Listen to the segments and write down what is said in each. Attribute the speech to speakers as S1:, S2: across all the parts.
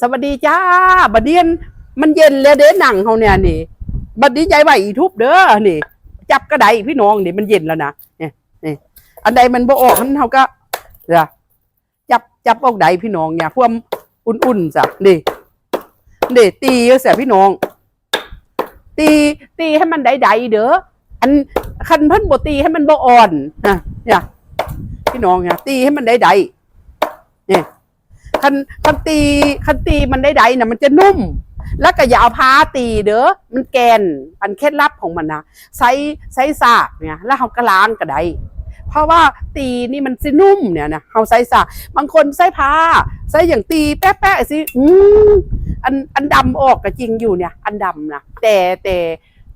S1: สวัสดีจ้าบัดเดียนมันเย็นแล้วเด้หนังเขาเนี่ยนี่บัดนี้ใจไหวอีทุบเด้อนี่ จับกระไดพี่น้องนี่มันเย็นแล้วนะเนี่ยนี่อันใดมันบ่ออกมันเขาก็จ้ะจับจับออกใดพี่น้องเนี่ยความอุ่นๆจ้ะนี่นี่ตีเสียพี่น้อง ตีตีให้มันใดๆเด้ออันคันเพิ่นบ่ตีให้มันบ่อ่อนนะเนี่ยพี่น้องเนี่ยตีให้มันใดๆเนี่ย คันคันตีคันตีมันได้ใดนะมันจะนุ่ม แล้วก็อย่าเอาพาตีเด้อมันแกนอันเคล็ดลับของมันนะใช้ใช้สากเนี่ยแล้วเขากระล้างก็ได้เพราะว่าตีนี่มันสินุ่มเนี่ยนะเขาใช้สากบางคนใช้ผ้าใช้อย่างตีแป๊ะๆสิอืมอันอันดำออกก็จริงอยู่เนี่ย อันดำนะแต่แต่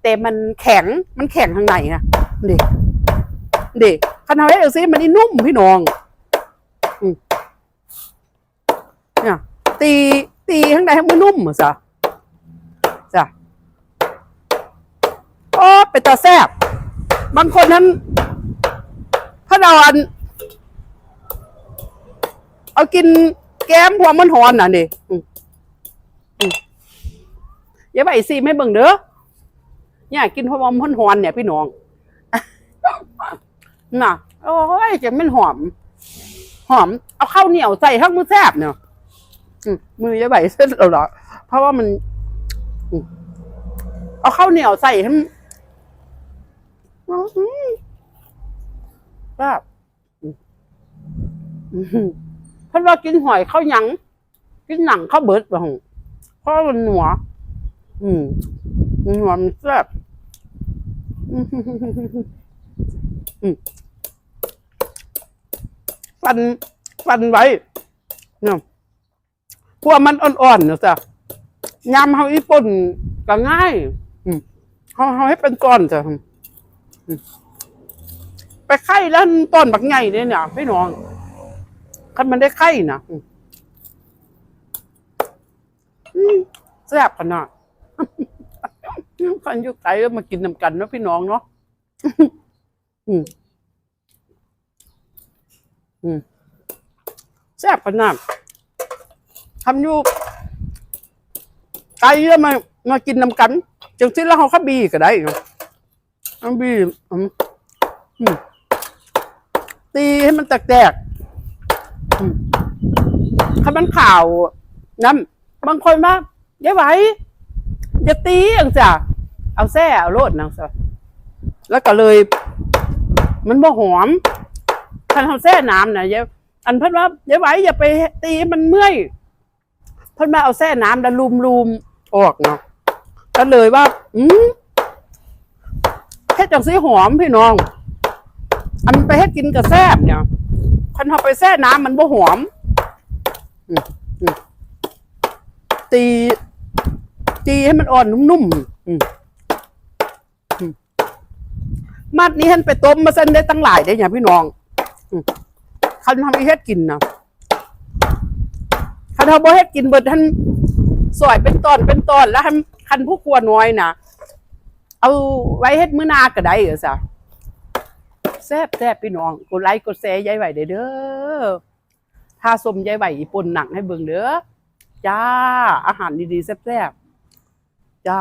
S1: แต่มันแข็งมันแข็งข้างในนะเด็กเด็กคันเอาได้เออซิมันนี่นุ่มพี่น้อง เนี่ยตีตีข้างในให้มันนุ่มเหรอจ้ะจ้ะโอ้เป็นตาแซบบางคนนั้นพระดอนเอากินแก้มพวงมันหอนน่ะนี่อย่าไปสิไม่เบิ่งเด้อเนี่ยกินพวงมันหอนเนี่ยพี่น้องน่ะ โอ้ยจะมันหอม หอม เอาข้าวเหนียวใส่ทั้งมือแซบเนี่ย มือจะไหวเส้นเราเหรอเพราะว่ามัน เอาข้าวเหนียวใส่ให้มันแบบอืมอืมเพันว่ากินหอยข้าวหยังกินหนังข้าวเบิดบ้างเพราะมันหนัว อืมหนัวมันแซ่บอืมอืมฟันฟันไว้เนี่ย พวกมันอ่อนๆเนาะจ้ะยำเฮาอีป่นก็ง่ายอืมเฮาเฮาให้เป็นก้อนจ้ะอืมไปไข่แล้วต้นบักใหญ่เนี่ยเนี่ยพี่น้องคันมันได้ไข่นะอืมอืมแซ่บขนาดคันอยู่ไกลก็มากินนำกันเนาะพี่น้องเนาะอืมอืมแซ่บขนาด ทำอยู่ไกลเยอะมามากินนำกันจังสิแล้วเขาขับบีก็ได้เอาบีตีให้มันแตกๆถ้ามันข่าวน้ำบางคนว่าอย่าไหวอย่าตีอย่างจ้ะเอาแซ่เอาโลดนางซะแล้วก็เลย มันบ่หอมท่านทำแซ่น้ำนะอย่าอันเพิ่นว่าอย่าไหวอย่าไปตีมันเมื่อย เพิ่นมาเอาแซ่น้ำแล้วลุมลุมๆออกเนาะก็เลยว่า อืมเฮ็ดจังสีหอมพี่น้อง อันไปเฮ็ดกินกับแซ่บเนี่ยคันเอาไปแซ่น้ำมันบ่หอมอืมอืมตี ตีให้มันอ่อนนุ่มๆอืมอืมมัดนี้ท่านไปต้มมาเส้นได้ตั้งหลายได้เนี่ยพี่น้องอืมคันทำให้เฮ็ดกินนะ คันเขาบ่ให้กินเบิดท่านสวยเป็นตอนเป็นตอนแล้วคันคันผู้ครัวน้อยนะเอาไว้เฮ็ดมื้อหนาก็ได้เออซะแซ่บแซ่บพี่น้องกดไลค์กดแชร์ยายไหวเด้อถ้าสมยายไหวปนหนังให้เบิ่งเด้อจ้า อาหารดีๆแซ่บๆจ้า